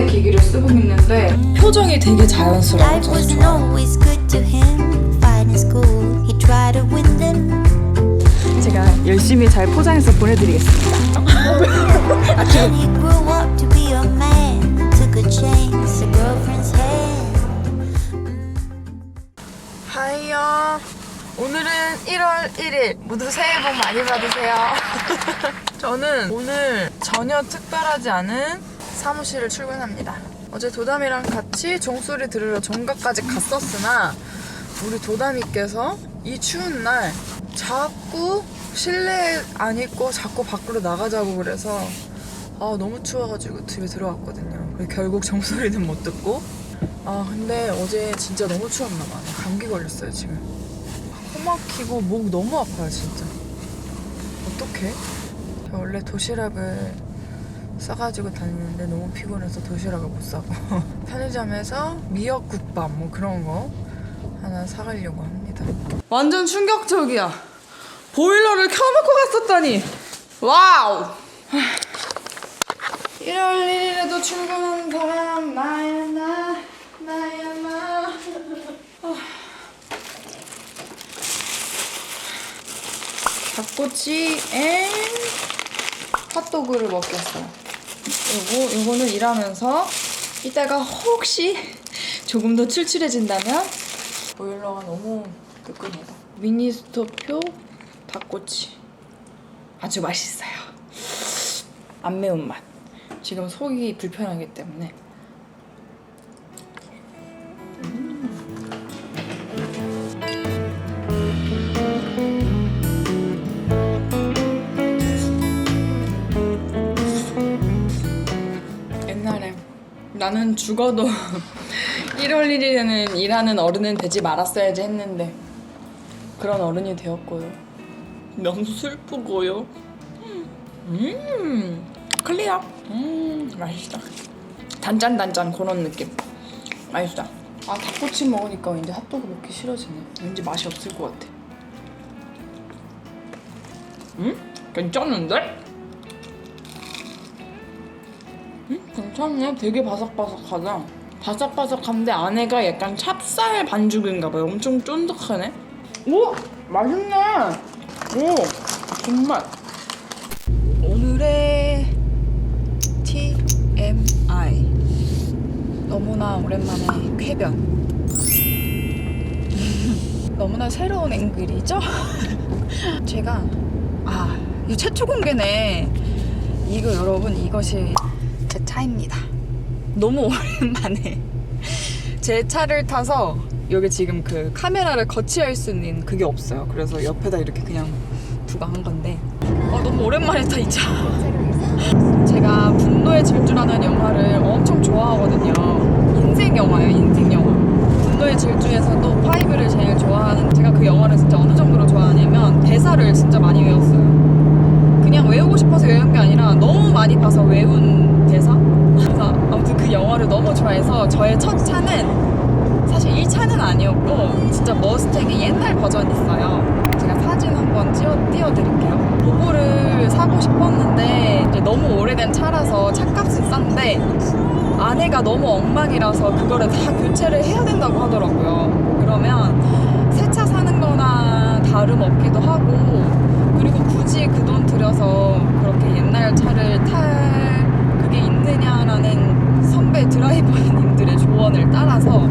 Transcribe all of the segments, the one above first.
세 기기를 쓰고 있는데 표정이 되게 win them. 제가 열심히 잘 포장해서 보내드리겠습니다. 하이요. 오늘은 1월 1일. 모두 새해 복 많이 받으세요. 저는 오늘 전혀 특별하지 않은 사무실을 출근합니다. 어제 도담이랑 같이 종소리 들으러 종각까지 갔었으나 우리 도담이께서 이 추운 날 자꾸 실내에 안 입고 자꾸 밖으로 나가자고 그래서 아 너무 추워가지고 집에 들어왔거든요. 결국 종소리는 못 듣고 아 근데 어제 진짜 너무 추웠나 봐. 나 감기 걸렸어요 지금. 코 막히고 목 너무 아파요 진짜. 어떡해? 저 원래 도시락을 싸가지고 다니는데 너무 피곤해서 도시락을 못 사고 편의점에서 미역국밥 뭐 그런 거 하나 사가려고 합니다. 완전 충격적이야. 보일러를 켜놓고 갔었다니. 와우. 1월 1일에도 출근한 사람 나야 나 나야 나 아. 닭꼬치 앤 핫도그를 먹겠어요 그리고 이거는 일하면서 이따가 혹시 조금 더 출출해진다면 보일러가 너무 뜨끈하다 미니스토표 닭꼬치. 아주 맛있어요. 안 매운맛. 지금 속이 불편하기 때문에 나는 죽어도 1월 1일에는 일하는 어른은 되지 말았어야지 했는데 그런 어른이 되었고요. 너무 슬프고요. 음, 클리어. 음, 맛있다. 단짠 단짠 그런 느낌. 맛있다. 아 닭꼬치 먹으니까 이제 핫도그 먹기 싫어지네. 왠지 맛이 없을 것 같아. 음? 괜찮은데? 괜찮네. 되게 바삭바삭하다. 바삭바삭한데 안에가 약간 찹쌀 반죽인가 봐요. 엄청 쫀득하네. 오! 맛있네. 오! 정말. 오늘의 TMI. 너무나 오랜만에 쾌변. 너무나 새로운 앵글이죠? 제가 아, 이 최초 공개네. 이거 여러분 이것이 제 차입니다. 너무 오랜만에 제 차를 타서 여기 지금 그 카메라를 거치할 수 있는 그게 없어요. 그래서 옆에다 이렇게 그냥 두고 한 건데 어, 너무 오랜만에 타 이 차. 제가 분노의 질주라는 영화를 엄청 좋아하거든요. 인생 영화예요, 인생 영화. 분노의 질주에서도 파이브를 제일 좋아하는 제가 그 영화를 진짜 어느 정도로 좋아하냐면 대사를 진짜 많이 외웠어요. 그냥 외우고 싶어서 외운 게 아니라 너무 많이 봐서 외운 대사? 그래서 아무튼 그 영화를 너무 좋아해서 저의 첫 차는 사실 1차는 아니었고 진짜 머스탱의 옛날 버전 있어요. 제가 사진 한번 띄워, 띄워드릴게요. 그거를 사고 싶었는데 이제 너무 오래된 차라서 차값은 싼데 안에가 너무 엉망이라서 그거를 다 교체를 해야 된다고 하더라고요. 그러면 새 차 사는 거나 다름없기도 하고 그리고 굳이 그 돈 들여서 그렇게 옛날 차를 탈 그게 있느냐라는 선배 드라이버님들의 조언을 따라서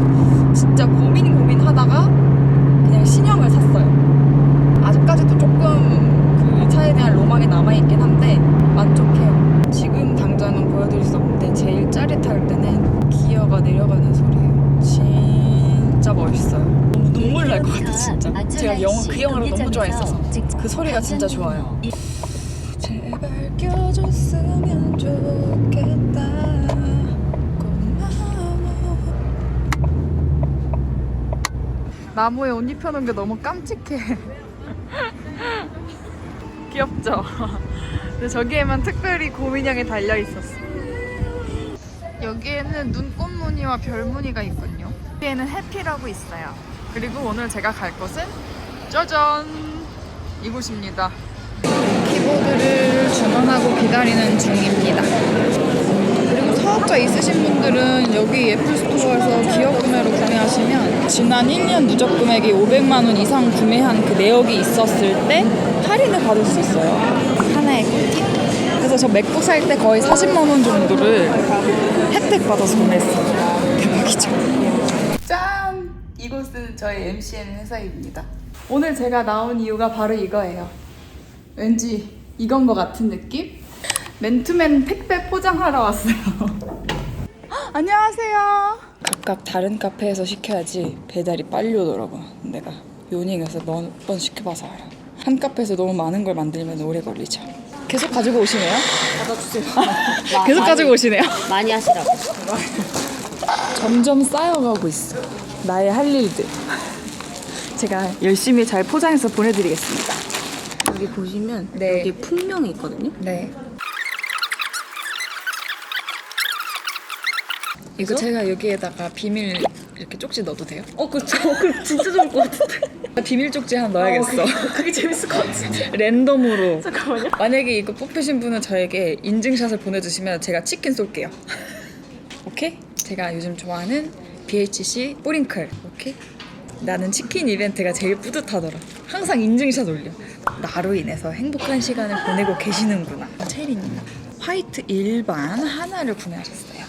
진짜 고민 고민하다가 그냥 신형을 샀어요. 아직까지도 조금 그 차에 대한 로망이 남아있긴 한데 만족해요. 지금 당장은 보여드릴 수 없는데 제일 짜릿할 때는 기어가 내려가는 소리예요. 진짜 멋있어요. 너무 눈물 날 것 같아 진짜. 제가 영화 그 영화를 너무 좋아했어서 그 소리가 진짜 좋아요. 제발 껴줬으면 좋겠다. 나무에 옷 입혀놓은 게 너무 깜찍해. 귀엽죠? 근데 저기에만 특별히 고민형이 달려 있었어. 여기에는 눈꽃 무늬와 별 무늬가 있군요. 여기에는 해피라고 있어요. 그리고 오늘 제가 갈 곳은 짜잔! 이곳입니다. 키보드를 주문하고 기다리는 중입니다. 사업자 있으신 분들은 여기 애플 스토어에서 기업 구매로 구매하시면 지난 1년 누적 금액이 500만 원 이상 구매한 그 내역이 있었을 때 할인을 받을 수 있어요. 하나의 꿀팁. 그래서 저 맥북 살 때 거의 40만 원 정도를 혜택 받아서 구매했어요. 대박이죠. 짠! 이곳은 저희 MCN 회사입니다. 오늘 제가 나온 이유가 바로 이거예요. 왠지 이건 것 같은 느낌? 맨투맨 택배 포장하러 왔어요. 안녕하세요. 각각 다른 카페에서 시켜야지 배달이 빨리 오더라고. 내가 요닝에서 몇 번 시켜봐서 알아. 한 카페에서 너무 많은 걸 만들면 오래 걸리죠. 계속 가지고 오시네요? 받아주세요. 계속 가지고 오시네요? 많이 하시라고. 점점 쌓여가고 있어. 나의 할 일들. 제가 열심히 잘 포장해서 보내드리겠습니다. 여기 보시면 네. 여기 품명이 있거든요. 네. 이거 그죠? 제가 여기에다가 비밀 이렇게 쪽지 넣어도 돼요? 어, 그쵸. 그 진짜 좋을 것 같은데. 비밀 쪽지 하나 넣어야겠어. 그게 재밌을 것 같은데. 랜덤으로. 잠깐만요. 만약에 이거 뽑히신 분은 저에게 인증샷을 보내주시면 제가 치킨 쏠게요. 오케이? 제가 요즘 좋아하는 BHC 뿌링클. 오케이? 나는 치킨 이벤트가 제일 뿌듯하더라. 항상 인증샷 올려. 나로 인해서 행복한 시간을 보내고 계시는구나. 체리님. 화이트 일반 하나를 구매하셨어요.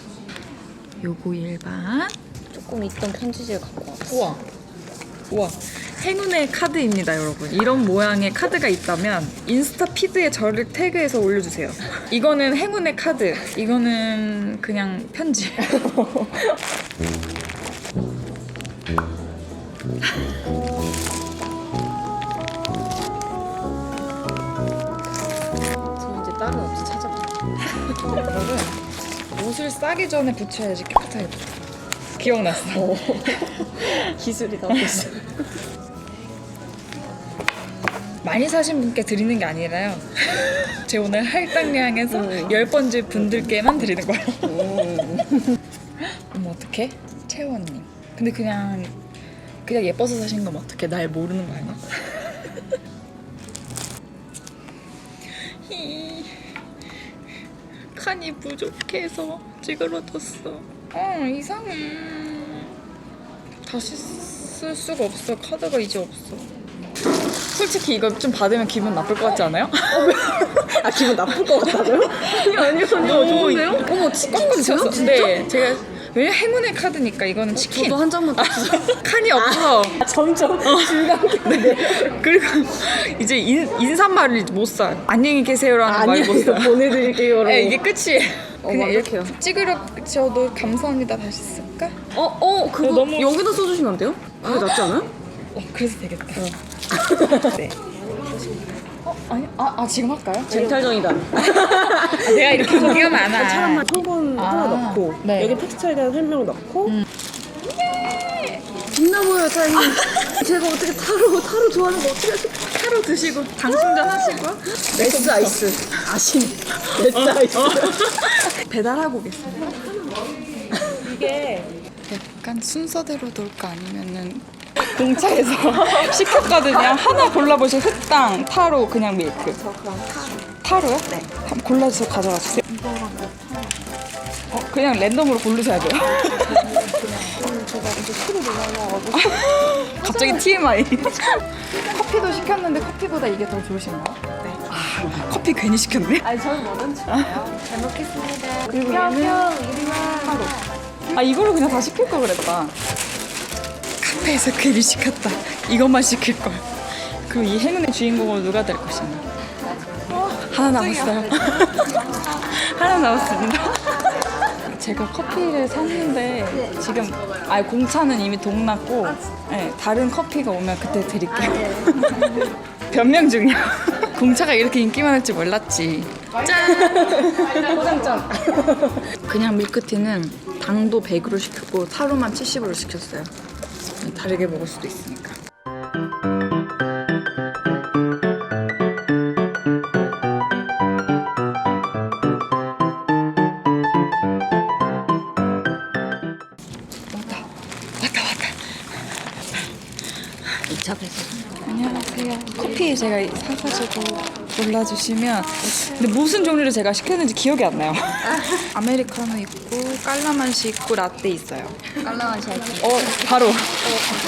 요거 일반. 조금 있던 편지지를 갖고 왔어. 우와. 우와. 행운의 카드입니다, 여러분. 이런 모양의 카드가 있다면 인스타 피드에 저를 태그해서 올려주세요. 이거는 행운의 카드. 이거는 그냥 편지. 옷을 싸기 전에 붙여야지 깨끗하게 붙어. 기억났어. 기술이 나오고 있어. 많이 사신 분께 드리는 게 아니라요. 제 오늘 할당량에서 열 번째 분들께만 드리는 거예요. 어머 어떡해? 채원님. 근데 그냥 그냥 예뻐서 사신 거면 어떡해? 날 모르는 거 아니야? 히, 칸이 부족해서 찌그러졌어. 어 이상해. 다시 쓸 수가 없어. 카드가 이제 없어. 솔직히 이거 좀 받으면 기분 나쁠 것 같지 않아요? 아, 기분 나쁠 것 같다고요? 아니, 아니요, 아니요. 좋은데요? 어머, 주세요? 찼어. 진짜? 네, 제가 왜냐 행운의 카드니까 이거는 치킨. 저도 한 장만 더 주세요. 칸이 없어. 아, 점점 줄감기. 그리고 이제 인, 인사말을 못 써. 안녕히 계세요라는 말을 못 써. 보내드릴게요. 네, 이게 끝이에요. 어, 그냥 이렇게 완벽해요. 찌그러져도 감사합니다 다시 쓸까? 어, 어, 그거 너무- 여기다 써주시면 안 돼요? 그게 낫지 않아요? 어, 그래서 되겠다. 네. 어, 아니, 아, 아 지금 할까요? 쟁탈전이다. 내가 이렇게 기가 많아. 사람만 성분 아, 하나 넣고 네. 여기 텍스처에 대한 설명 넣고 빛나 보여요 타임 제가 어떻게 타로 타로 좋아하는 거 어떻게 하실 타로 드시고 당충전 하시고요. 레스 아이스 아신 레스 아이스 배달하고 오겠습니다. 이게 약간 순서대로 넣을까 아니면은 공차에서 시켰거든요. 하나 골라보세요. 흑당, 타로, 그냥 밀크. 저 그럼 타로. 타로요? 네. 한번 골라서 가져가 주세요. 어, 그냥 랜덤으로 고르셔야 돼요. 갑자기 TMI. 커피도 시켰는데 커피보다 이게 더 좋으신가요? 네. 아, 커피 괜히 시켰네. 아니 저는 뭐든 좋아요 잘 먹겠습니다 그리고 얘는 하루. 아 이거를 그냥 다 시킬 걸 그랬다. 카페에서 괜히 시켰다. 이것만 시킬 걸. 그럼 이 행운의 주인공은 누가 될 것인가? 하나 남았어요. 하나 남았습니다. 제가 커피를 샀는데 지금 아 공차는 이미 동났고 네, 다른 커피가 오면 그때 드릴게요. 변명 중이야. 공차가 이렇게 인기 많을 줄 몰랐지. 포장장 그냥 밀크티는 당도 100으로 시켰고 타로만 70으로 시켰어요. 다르게 먹을 수도 있으니까. 왔다. 왔다 왔다. 2차 배송 안녕하세요. 커피 제가 사가지고 골라주시면 근데 무슨 종류를 제가 시켰는지 기억이 안 나요. 아메리카노 있고 깔라맛이 있고 라떼 있어요. 깔라맛이 할게. 어 바로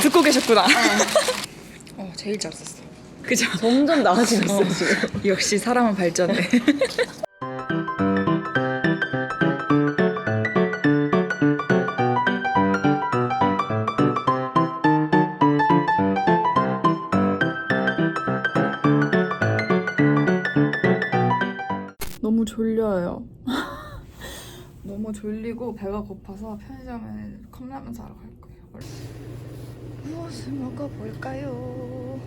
듣고 계셨구나. 어 제일 잘 썼어. 그죠? 점점 나아지고 있어요, 어. 지금. 역시 사람은 발전해. 졸리고 배가 고파서 편의점에 컵라면 사러 갈 거예요. 무엇을 먹어볼까요?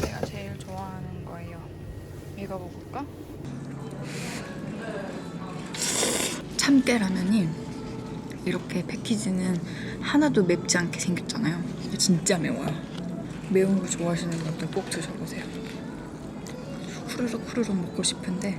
내가 제일 좋아하는 거예요. 이거 먹을까? 참깨라면이 이렇게 패키지는 하나도 맵지 않게 생겼잖아요. 진짜 매워요. 매운 거 좋아하시는 분들 꼭 드셔보세요. 후루룩 후루룩 먹고 싶은데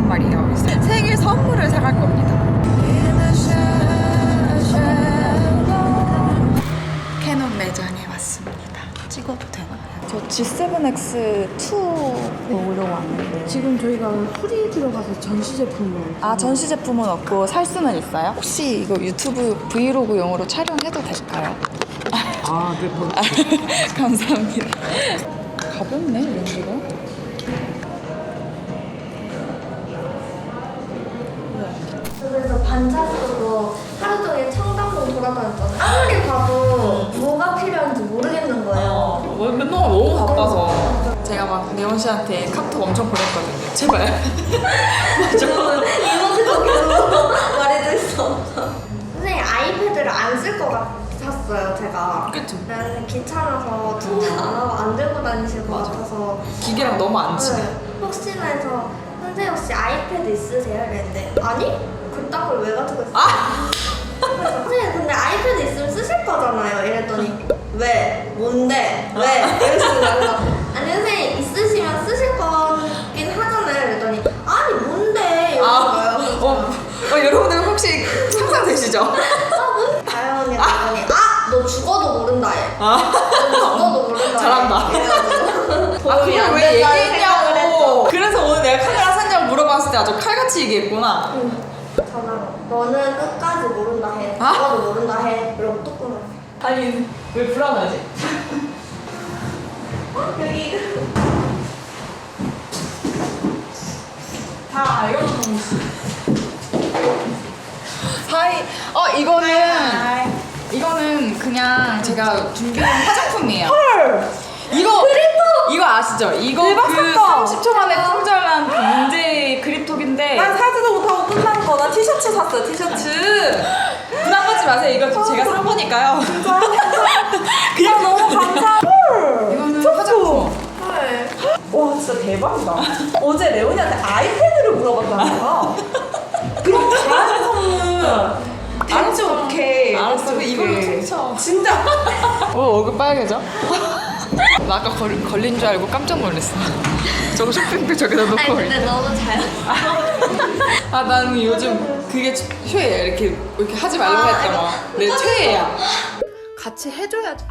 있었단 말이에요. 생일 선물을 사갈 겁니다. 캐논 매장에 왔습니다. 찍어도 되나요? 저 G7X2 먹으려고 왔는데 지금 저희가 풀이 들어가서 전시 제품을. 아 전시 제품은 없고 살 수는 있어요? 혹시 이거 유튜브 브이로그용으로 촬영해도 될까요? 아, 네, 뭐. 감사합니다. 가볍네 렌즈가. 반차적으로 하루 종일 청담동 돌아다녔잖아요. 아무리 봐도 뭐가 필요한지 모르겠는 거예요. 맨날 너무 바빠서 제가 막 네온 씨한테 카톡 엄청 보냈거든요. 제발. 저는 이모티콘 계속 말해줬어. 선생님 아이패드를 안 쓸 것 같았어요, 제가. 그쵸. 나는 귀찮아서 충전 안 하고 안 들고 다니실 것 같아서. 기계랑 너무 안 친해. 네. 혹시나 해서 선생님 혹시 아이패드 있으세요? 이랬는데 아니? 그딴 걸 왜 가지고 있어요? 그래서 선생님 근데 아이패드 있으면 쓰실 거잖아요 이랬더니 왜? 뭔데? 왜? 이러시는 거예요 아니 선생님 있으시면 쓰실 거긴 하잖아요 이랬더니 아니 뭔데? 이러는 아, 거예요 어, 어, 여러분들 혹시 상상되시죠? 아 뭔? 다현이 그랬더니 아 너 죽어도 모른다 얘 아, 너 죽어도 모른다 잘한다. 이래가지고 아 그걸 안 왜. 얘기했냐고. 그래서 오늘 내가 카메라 샀냐고 물어봤을 때 아주 칼같이 얘기했구나. 전화로 너는 끝까지 모른다 해 아? 죽어도 모른다 해 이러고 또 끊어 아니 왜 불안하지? 여기 다 알고 하이. 어 이거는 이거는 그냥 제가 준비한 화장품이에요. 헐. 이거 이거 아시죠? 이거 그 30초 만에 품절난 그 문제 그립톡인데 난 사지도 못하고 끝난 거. 나 티셔츠 샀어, 티셔츠. 부담 갖지 마세요. 이거 제가 산 거니까요. 그냥 너무 감사. 이거는 화장품. 와, 진짜 대박이다. 어제 레온이한테 아이패드를 물어봤다는 거야. 그럼 다른 선물. 알았지, 오케이. 알았어. 오케이. 이걸로 퉁쳐. 진짜. 어 얼굴 빨개져? 나 아까 걸, 걸린 줄 알고 깜짝 놀랐어. 저거 쇼핑백 저기다 놓고. 아니 근데 너무 잘아 나는 요즘 그게 최애야. 이렇게 이렇게 하지 말라고 아, 했잖아. 내 최애야. 같이 해줘야지.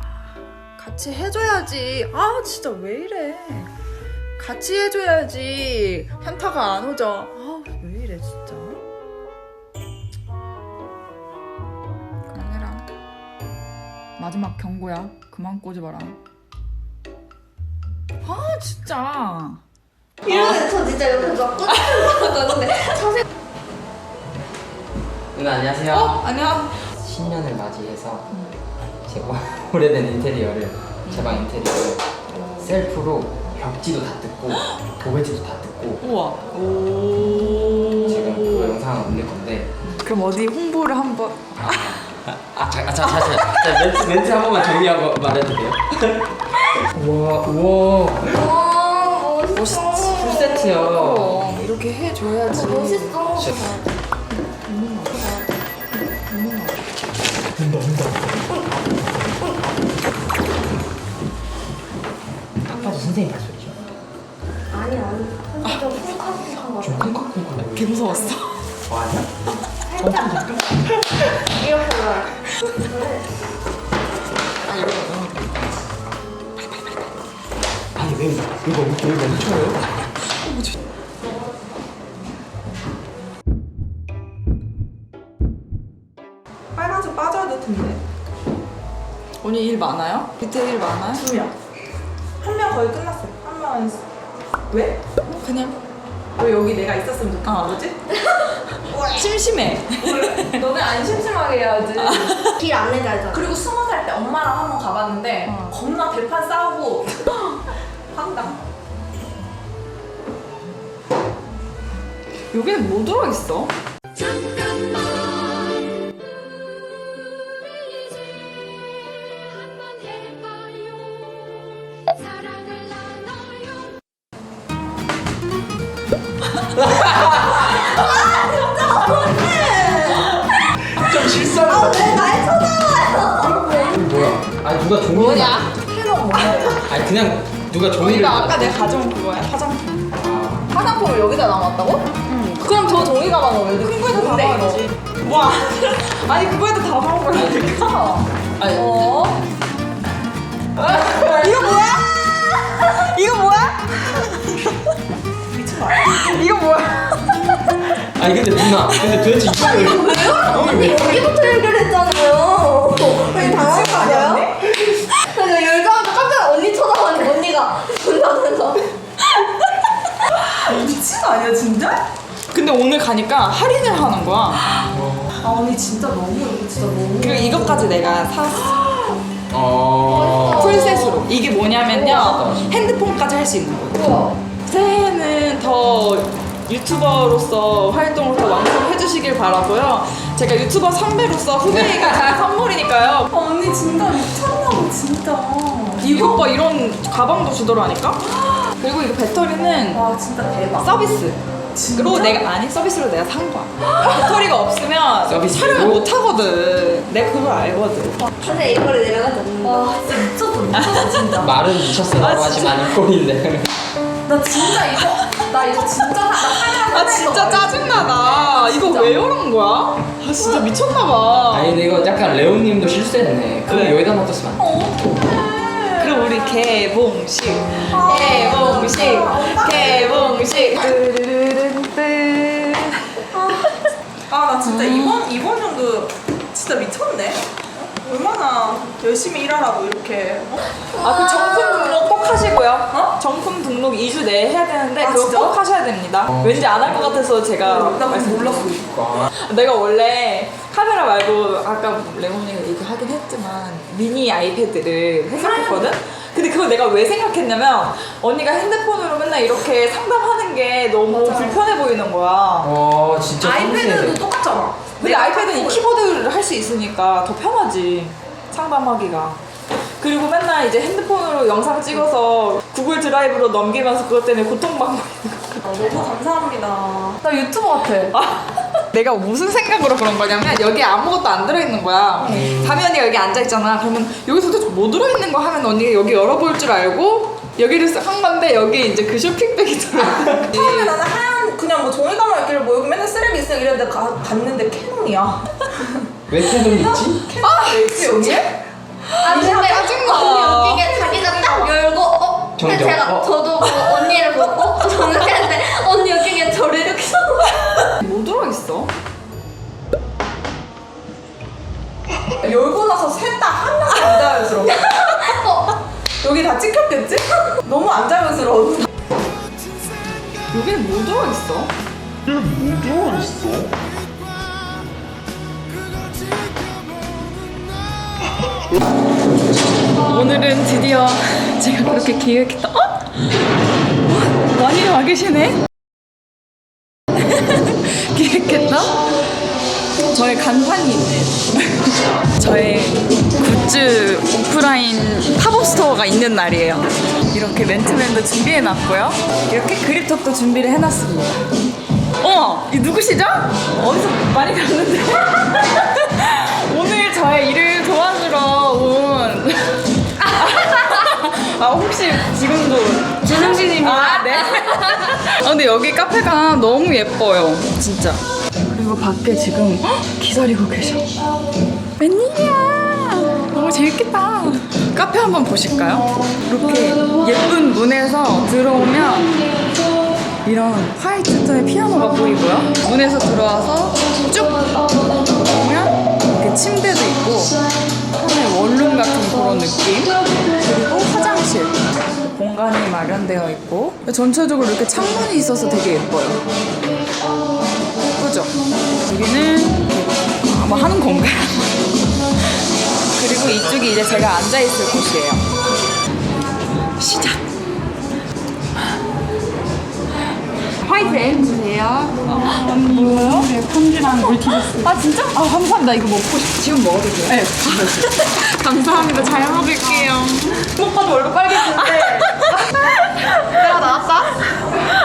같이 해줘야지. 아 진짜 왜 이래? 같이 해줘야지. 현타가 안 오죠. 아 왜 이래 진짜? 그만해라 마지막 경고야. 그만 꼬지 마라 아 진짜 이러는데 저 진짜 옆에서 막 같았는데 자세히 누나 안녕하세요. 어? 안녕 신년을 맞이해서 제 오- 오래된 인테리어를 제 방 인테리어를 셀프로 벽지도 다 뜯고 도배지도 다 뜯고 우와. 오. 지금 그 영상을 올릴 건데 그럼 어디 홍보를 한번. 아, 자, 아, 자, 자, 자, 자 멘트, 멘트 한 번만 정리하고 말해도 돼요? 우와, 우와 와 멋있어. 풀세트야 어, 이렇게 해줘야지. 멋있어. 아까도 선생님 봤었죠? 아니 아니. 근데 좀 쿵쾅쿵쾅 거려. 좀 쿵쾅쿵쾅 개 무서웠어. 와 아니야? 이렇게 거 왜 이거 왜 멈춰요? 빨간색 빠져야 될 텐데. 언니 일 많아요? 밑에 일 많아요? 두 명. 한 명 거의 끝났어요. 한 명은 왜? 그냥 왜 여기 내가 있었으면 좋겠는 어. 거지? 심심해. 너네 안 심심하게 해야지. 길 안내 잘 잖아. 그리고 스무 살 때 엄마랑 한번 가봤는데 어. 겁나 대판 싸우고 여기는 뭐 들어있어? 좀 실수한 거날 쳐다봐요. 뭐야? 아니 누가 종이 뭐냐? 아니 그냥 누가 종이를 이거 아까 내가 가져온 그거야? 화장 와. 아니 그거에도 다 먹어버리니까. 아니 어? 이거 뭐야? 이거 뭐야? 미친 거 아니야? 이거 뭐야? 아니 근데 누나 근데 도대체 이거를 왜 왜? 여기부터 해결했잖아요. 왜 당황했어요? 그래서 열자마자 깜짝 언니 쳐다봤는데 언니가 본다면서. 미친 거 아니야 진짜? 근데 오늘 가니까 할인을 하는 거야. 아 언니 진짜 너무 이거 진짜 너무. 그리고 이것까지 내가 샀어. 어. 풀셋으로. 이게 뭐냐면요. 핸드폰까지 할 수 있는 거예요. 우와. 새해에는 더 유튜버로서 활동을 더 왕성해 주시길 바라고요. 제가 유튜버 선배로서 후배가 준 선물이니까요. 아, 언니 진짜 미쳤나봐 진짜. 이거 봐 이런 가방도 주더라니까. 그리고 이거 배터리는 와 진짜 대박. 서비스. 진짜? 그리고 내가 아니 서비스로 내가 산 거야. 배터리가 없으면 서비스로? 촬영을 못 하거든. 내가 그걸 알거든. 근데 이거를 내려가자. 와 진짜 미쳤어 진짜. 말은 미쳤어라고 아, 하지만 이 꼴인데. 나 진짜 이거 나 이거 진짜 나 카메라 아 진짜 짜증나다. 이거 왜 이런 거야? 아 진짜 미쳤나 봐. 아니 근데 이거 약간 레오님도 실수했네. 그럼 그래. 여기다 놔뒀으면 안 돼. 그럼 우리 개봉식 개봉식 개봉식 뚜루루루뚜. 아나 진짜 이번 이번 연도 진짜 미쳤네. 어? 얼마나 열심히 일하라고 이렇게. 어? 아그 정품 등록 꼭 하시고요. 어? 정품 등록 2주 내에 해야 되는데 아, 그거? 꼭 하셔야 됩니다. 왠지 안 할 것 같아서 제가 나 그건 말씀- 몰랐어. 아, 내가 원래 카메라 말고 아까 레몬이가 얘기하긴 했지만 미니 아이패드를 생각했거든? 근데 그거 내가 왜 생각했냐면 언니가 핸드폰으로 맨날 이렇게 상담하는 게 너무 불편해 보이는 거야. 어 진짜 아이패드도 섬세해. 똑같잖아. 근데 아이패드는 이 키보드를 할 수 있으니까 더 편하지 상담하기가 그리고 맨날 이제 핸드폰으로 영상 찍어서 구글 드라이브로 넘기면서 그것 때문에 고통받고 있는 아, 너무 감사합니다. 나 유튜버 같아. 아, 내가 무슨 생각으로 그런 거냐면 여기에 아무것도 안 들어있는 거야 다미 언니가 여기 앉아있잖아 그러면 여기서 도대체 뭐 들어있는 거 하면 언니가 여기 열어볼 줄 알고 여기를 쓱한 건데 여기에 이제 그 쇼핑백이 들어있는 처음에 나는 하얀 그냥 뭐 종이 가방 있길래 뭐 여기 맨날 쓰레기 있어 이랬는데 가, 갔는데 캐논이야. 왜 캐논 있지? 아, 왜 여기에? 아 근데 짜증나. 언니 웃기게 자기가 딱 열고 어? 근데 정정. 제가 어. 저도 그 언니를 보고 어? 저는 했는데 언니 웃기게 저를 이렇게 쳐다봐요. 뭐 들어 있어? 열고 나서 셋 다 하나도 안 자연스러워. 여기 다 찍혔겠지? 너무 안 자연스러워. 여기는 뭐 들어있어? 오늘은 드디어 제가 그렇게 기획했던 어? 와, 많이 와 계시네? 저의 간판이 있네. 저의 굿즈 오프라인 팝업 스토어가 있는 날이에요. 이렇게 멘트맨도 준비해놨고요. 이렇게 그립톡도 준비를 해놨습니다. 어머, 이 누구시죠? 어디서 많이 봤는데? 오늘 저의 일을 도와주러 온. 아, 혹시 지금도 준영씨님이 아, 네. 아, 근데 여기 카페가 너무 예뻐요. 진짜. 그리고 밖에 지금 헉, 기다리고 계셔. 웬일이야. 너무 재밌겠다. 카페 한번 보실까요? 이렇게 예쁜 문에서 들어오면 이런 화이트 톤의 피아노가 보이고요. 문에서 들어와서 쭉 보면 이렇게 침대도 있고 하나의 원룸 같은 그런 느낌. 그리고 화장실 공간이 마련되어 있고 전체적으로 이렇게 창문이 있어서 되게 예뻐요. 예쁘죠? 여기는 아마 하는 건가요? 그리고 이쪽이 이제 제가 앉아 있을 곳이에요. 시작. 화이트 앤 주세요. 뭐요? 네, 폰지랑 물티셔츠. 아 진짜? 아 감사합니다. 이거 먹고 싶. 지금 먹어도 돼요? 네. 감사합니다. 잘 먹을게요. 오빠도 얼굴 빨개지는데. 내가 나왔다?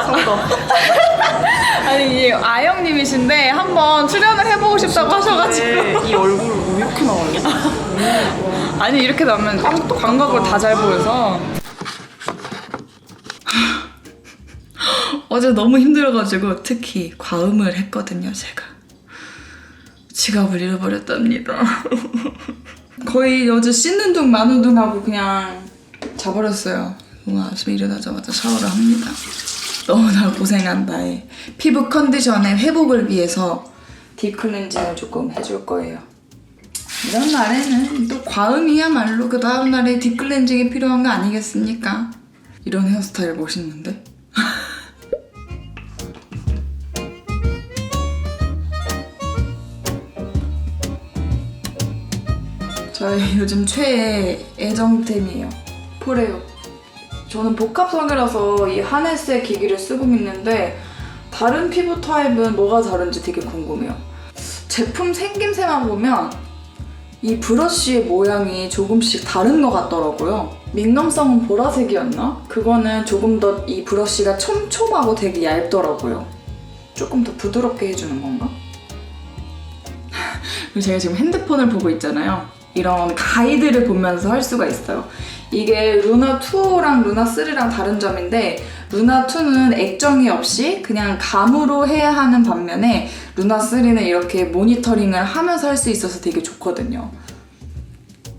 정도. 아니 이 아영님이신데 한번 출연을 해보고 싶다고 하셔가지고. 이 얼굴 왜 이렇게 나와요? 아니 이렇게 나면 광각으로 다잘 보여서. 어제 너무 힘들어가지고 특히 과음을 했거든요 제가. 지갑을 잃어버렸답니다. 거의 어제 씻는 둥 마는 둥 하고 그냥 자버렸어요. 오늘 아침에 일어나자마자 샤워를 합니다. 너무나 고생한 나의 피부 컨디션의 회복을 위해서 딥클렌징을 조금 해줄 거예요. 이런 날에는 또 과음이야말로 그 다음 날에 딥클렌징이 필요한 거 아니겠습니까? 이런 헤어스타일 멋있는데? 저의 요즘 최애 애정템이에요. 포레오. 저는 복합성이라서 이 하네스의 기기를 쓰고 있는데 다른 피부 타입은 뭐가 다른지 되게 궁금해요. 제품 생김새만 보면 이 브러쉬의 모양이 조금씩 다른 것 같더라고요. 민감성은 보라색이었나? 그거는 조금 더 이 브러쉬가 촘촘하고 되게 얇더라고요. 조금 더 부드럽게 해주는 건가? 제가 지금 핸드폰을 보고 있잖아요. 이런 가이드를 보면서 할 수가 있어요. 이게 루나 2랑 루나 3랑 다른 점인데 루나 2는 액정이 없이 그냥 감으로 해야 하는 반면에 루나 3는 이렇게 모니터링을 하면서 할 수 있어서 되게 좋거든요.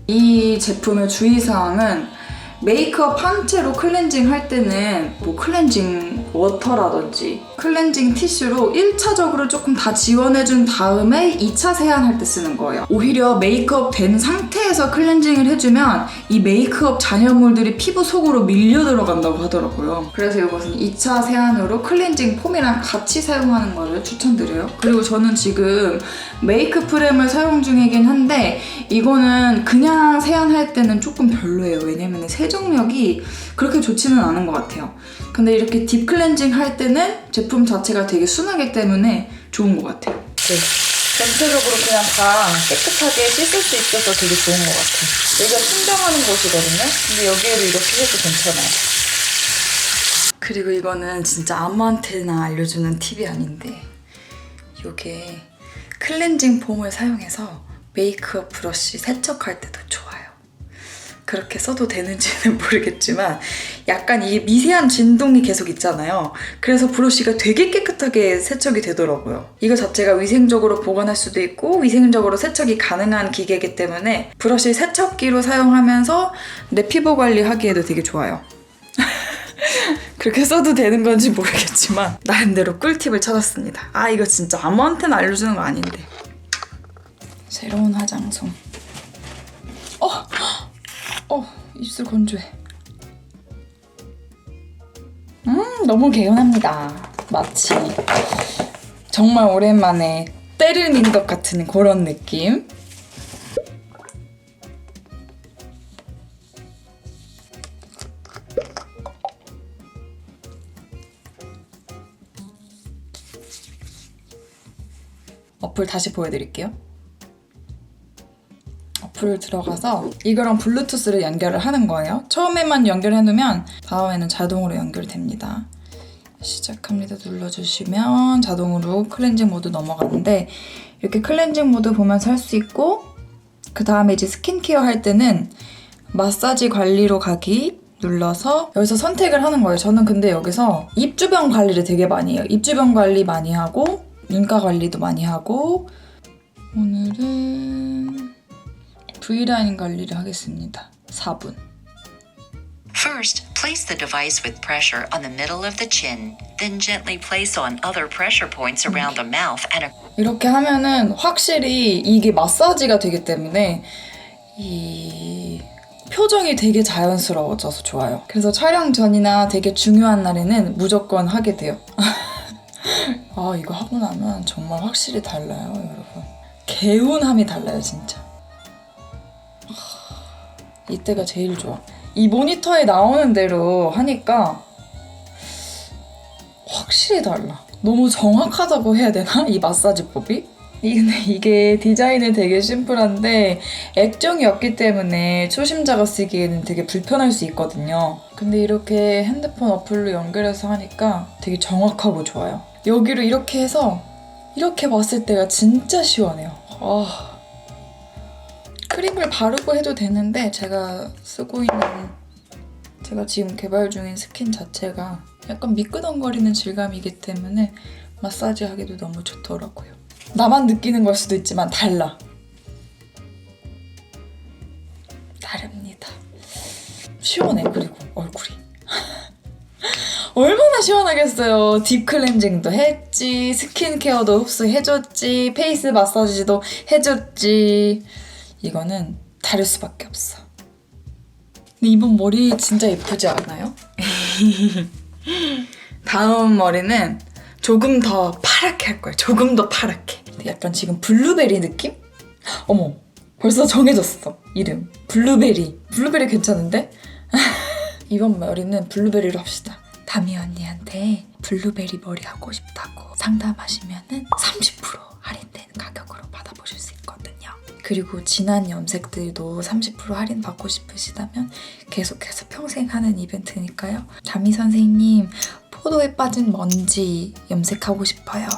이 제품의 주의사항은 메이크업 한 채로 클렌징 할 때는 뭐 클렌징 워터라든지 클렌징 티슈로 1차적으로 조금 다 지원해준 다음에 2차 세안할 때 쓰는 거예요. 오히려 메이크업 된 상태에서 클렌징을 해주면 이 메이크업 잔여물들이 피부 속으로 밀려 들어간다고 하더라고요. 그래서 이것은 2차 세안으로 클렌징 폼이랑 같이 사용하는 거를 추천드려요. 그리고 저는 지금 메이크 프렘을 사용 중이긴 한데 이거는 그냥 세안할 때는 조금 별로예요. 왜냐면 세정력이 그렇게 좋지는 않은 것 같아요. 근데 이렇게 딥 클렌징 할 때는 제품 자체가 되게 순하기 때문에 좋은 것 같아요. 네. 전체적으로 그냥 다 깨끗하게 씻을 수 있어서 되게 좋은 것 같아요. 여기가 순정하는 곳이거든요. 근데 여기에도 이렇게 해도 괜찮아요. 그리고 이거는 진짜 아무한테나 알려주는 팁이 아닌데 이게 클렌징 폼을 사용해서 메이크업 브러쉬 세척할 때도 좋아요. 그렇게 써도 되는지는 모르겠지만 약간 이 미세한 진동이 계속 있잖아요. 그래서 브러쉬가 되게 깨끗하게 세척이 되더라고요. 이거 자체가 위생적으로 보관할 수도 있고 위생적으로 세척이 가능한 기계이기 때문에 브러쉬 세척기로 사용하면서 내 피부 관리하기에도 되게 좋아요. 그렇게 써도 되는 건지 모르겠지만 나름대로 꿀팁을 찾았습니다. 아 이거 진짜 아무한테나 알려주는 거 아닌데. 새로운 화장솜. 어, 어, 입술 건조해. 음, 너무 개운합니다. 마치 정말 오랜만에 때를 민 것 같은 그런 느낌. 어플 다시 보여드릴게요. 어플 들어가서 이거랑 블루투스를 연결을 하는 거예요. 처음에만 연결해 놓으면 다음에는 자동으로 연결됩니다. 시작합니다 눌러주시면 자동으로 클렌징 모드 넘어가는데 이렇게 클렌징 모드 보면서 할 수 있고 그 다음에 이제 스킨케어 할 때는 마사지 관리로 가기 눌러서 여기서 선택을 하는 거예요. 저는 근데 여기서 입 주변 관리를 되게 많이 해요. 입 주변 관리 많이 하고 눈가 관리도 많이 하고 오늘은 V라인 관리를 하겠습니다. 4분. First, place the device with pressure on the middle of the chin, then gently place on other pressure points around the mouth and 이렇게 하면은 확실히 이게 마사지가 되기 때문에 이 표정이 되게 자연스러워져서 좋아요. 그래서 촬영 전이나 되게 중요한 날에는 무조건 하게 돼요. 아, 이거 하고 나면 정말 확실히 달라요, 여러분. 개운함이 달라요, 진짜. 하, 이때가 제일 좋아. 이 모니터에 나오는 대로 하니까 확실히 달라. 너무 정확하다고 해야 되나? 이 마사지법이? 이- 근데 이게 디자인은 되게 심플한데 액정이 없기 때문에 초심자가 쓰기에는 되게 불편할 수 있거든요. 근데 이렇게 핸드폰 어플로 연결해서 하니까 되게 정확하고 좋아요. 여기로 이렇게 해서 이렇게 봤을 때가 진짜 시원해요. 아. 크림을 바르고 해도 되는데 제가 쓰고 있는 제가 지금 개발 중인 스킨 자체가 약간 미끄덩거리는 질감이기 때문에 마사지 하기도 너무 좋더라고요. 나만 느끼는 걸 수도 있지만 달라. 다릅니다. 시원해 그리고 얼굴이. 얼마나 시원하겠어요. 딥 클렌징도 했지, 스킨케어도 흡수해줬지, 페이스 마사지도 해줬지. 이거는 다를 수밖에 없어. 근데 이번 머리 진짜 예쁘지 않아요? 다음 머리는 조금 더 파랗게 할 거예요. 조금 더 파랗게. 약간 지금 블루베리 느낌? 어머, 벌써 정해졌어. 이름. 블루베리. 블루베리 괜찮은데? 이번 머리는 블루베리로 합시다. 다미 언니한테 블루베리 머리 하고 싶다고 상담하시면은 30% 할인된 가격으로 받아보실 수 있거든요. 그리고 진한 염색들도 30% 할인 받고 싶으시다면 계속해서 평생 하는 이벤트니까요. 다미 선생님 포도에 빠진 먼지 염색하고 싶어요.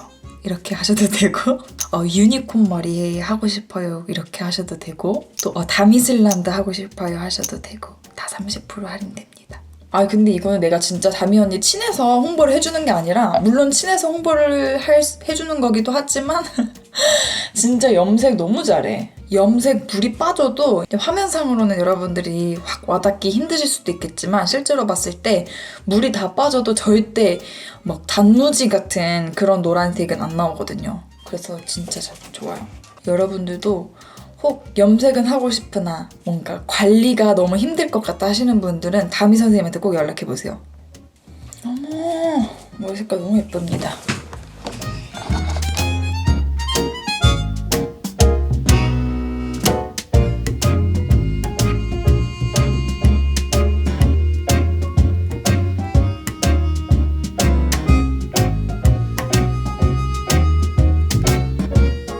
이렇게 하셔도 되고 어, 유니콘 머리 하고 싶어요 이렇게 하셔도 되고 또 어, 다미슬란드 하고 싶어요 하셔도 되고 다 30% 할인됩니다. 아 근데 이거는 내가 진짜 다미 언니 친해서 홍보를 해주는 게 아니라 물론 친해서 홍보를 할, 해주는 거기도 하지만 진짜 염색 너무 잘해. 염색 물이 빠져도 화면상으로는 여러분들이 확 와닿기 힘드실 수도 있겠지만 실제로 봤을 때 물이 다 빠져도 절대 막 단무지 같은 그런 노란색은 안 나오거든요. 그래서 진짜 잘 좋아요. 여러분들도 혹 염색은 하고 싶으나 뭔가 관리가 너무 힘들 것 같다 하시는 분들은 다미 선생님한테 꼭 연락해 보세요. 어머 머리 색깔 너무 예쁩니다.